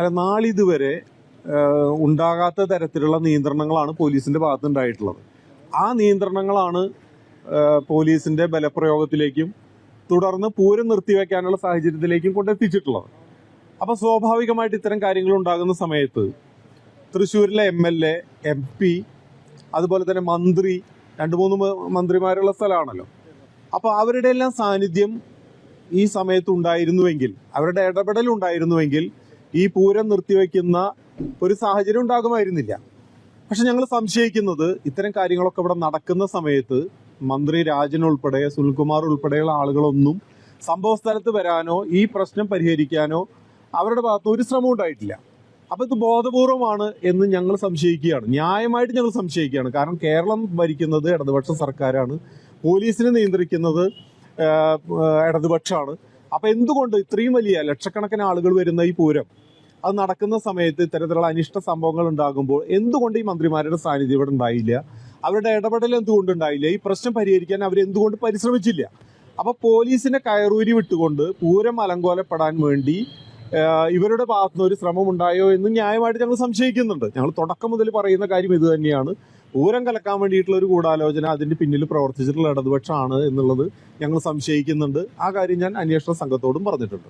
അല്ല നാളിതുവരെ ഉണ്ടാകാത്ത തരത്തിലുള്ള നിയന്ത്രണങ്ങളാണ് പോലീസിന്റെ ഭാഗത്ത് ഉണ്ടായിട്ടുള്ളത് ആ നിയന്ത്രണങ്ങളാണ് പോലീസിന്റെ ബലപ്രയോഗത്തിലേക്കും തുടർന്ന് പൂരം നിർത്തിവെക്കാനുള്ള സാഹചര്യത്തിലേക്കും കൊണ്ടെത്തിച്ചിട്ടുള്ളത്. അപ്പോൾ സ്വാഭാവികമായിട്ട് ഇത്തരം കാര്യങ്ങൾ ഉണ്ടാകുന്ന സമയത്ത് തൃശ്ശൂരിലെ M L A M P അതുപോലെ തന്നെ മന്ത്രി രണ്ട് മൂന്ന് മന്ത്രിമാരുള്ള സ്ഥലമാണല്ലോ. അപ്പൊ അവരുടെ എല്ലാം സാന്നിധ്യം ഈ സമയത്ത് ഉണ്ടായിരുന്നുവെങ്കിൽ അവരുടെ ഇടപെടൽ ഉണ്ടായിരുന്നുവെങ്കിൽ ഈ പൂരം നിർത്തിവെക്കുന്ന ഒരു സാഹചര്യം ഉണ്ടാകുമായിരുന്നില്ല. പക്ഷെ ഞങ്ങൾ സംശയിക്കുന്നത് ഇത്തരം കാര്യങ്ങളൊക്കെ ഇവിടെ നടക്കുന്ന സമയത്ത് മന്ത്രി രാജൻ ഉൾപ്പെടെ സുനിൽകുമാർ ഉൾപ്പെടെയുള്ള ആളുകളൊന്നും സംഭവ സ്ഥലത്ത് വരാനോ ഈ പ്രശ്നം പരിഹരിക്കാനോ അവരുടെ ഭാഗത്ത് ഒരു ശ്രമം ഉണ്ടായിട്ടില്ല. അപ്പൊ ഇത് ബോധപൂർവമാണ് എന്ന് ഞങ്ങൾ സംശയിക്കുകയാണ്. ന്യായമായിട്ട് ഞങ്ങൾ സംശയിക്കുകയാണ്. കാരണം കേരളം ഭരിക്കുന്നത് ഇടതുപക്ഷ സർക്കാരാണ്. പോലീസിനെ നിയന്ത്രിക്കുന്നത് ഇടതുപക്ഷമാണ്. അപ്പൊ എന്തുകൊണ്ട് ഇത്രയും വലിയ ലക്ഷക്കണക്കിന് ആളുകൾ വരുന്ന ഈ പൂരം? അത് നടക്കുന്ന സമയത്ത് ഇത്തരത്തിലുള്ള അനിഷ്ട സംഭവങ്ങൾ ഉണ്ടാകുമ്പോൾ എന്തുകൊണ്ട് ഈ മന്ത്രിമാരുടെ സാന്നിധ്യം ഇവിടെ ഉണ്ടായില്ല? അവരുടെ ഇടപെടൽ എന്തുകൊണ്ട് ഉണ്ടായില്ല? ഈ പ്രശ്നം പരിഹരിക്കാൻ അവർ എന്തുകൊണ്ട് പരിശ്രമിച്ചില്ല? അപ്പൊ പോലീസിന്റെ കയറൂരി വിട്ടുകൊണ്ട് പൂരം അലങ്കോലപ്പെടാൻ വേണ്ടി ഇവരുടെ ഭാഗത്തുനിന്ന് ഒരു ശ്രമം ഉണ്ടായോ എന്ന് ന്യായമായിട്ട് ഞങ്ങൾ സംശയിക്കുന്നുണ്ട്. ഞങ്ങൾ തുടക്കം മുതൽ പറയുന്ന കാര്യം ഇത് തന്നെയാണ്. പൂരം കലക്കാൻ വേണ്ടിയിട്ടുള്ള ഒരു ഗൂഢാലോചന അതിന്റെ പിന്നിൽ പ്രവർത്തിച്ചിട്ടുള്ള ഇടതുപക്ഷമാണ് എന്നുള്ളത് ഞങ്ങൾ സംശയിക്കുന്നുണ്ട്. ആ കാര്യം ഞാൻ അന്വേഷണ സംഘത്തോടും പറഞ്ഞിട്ടുണ്ട്.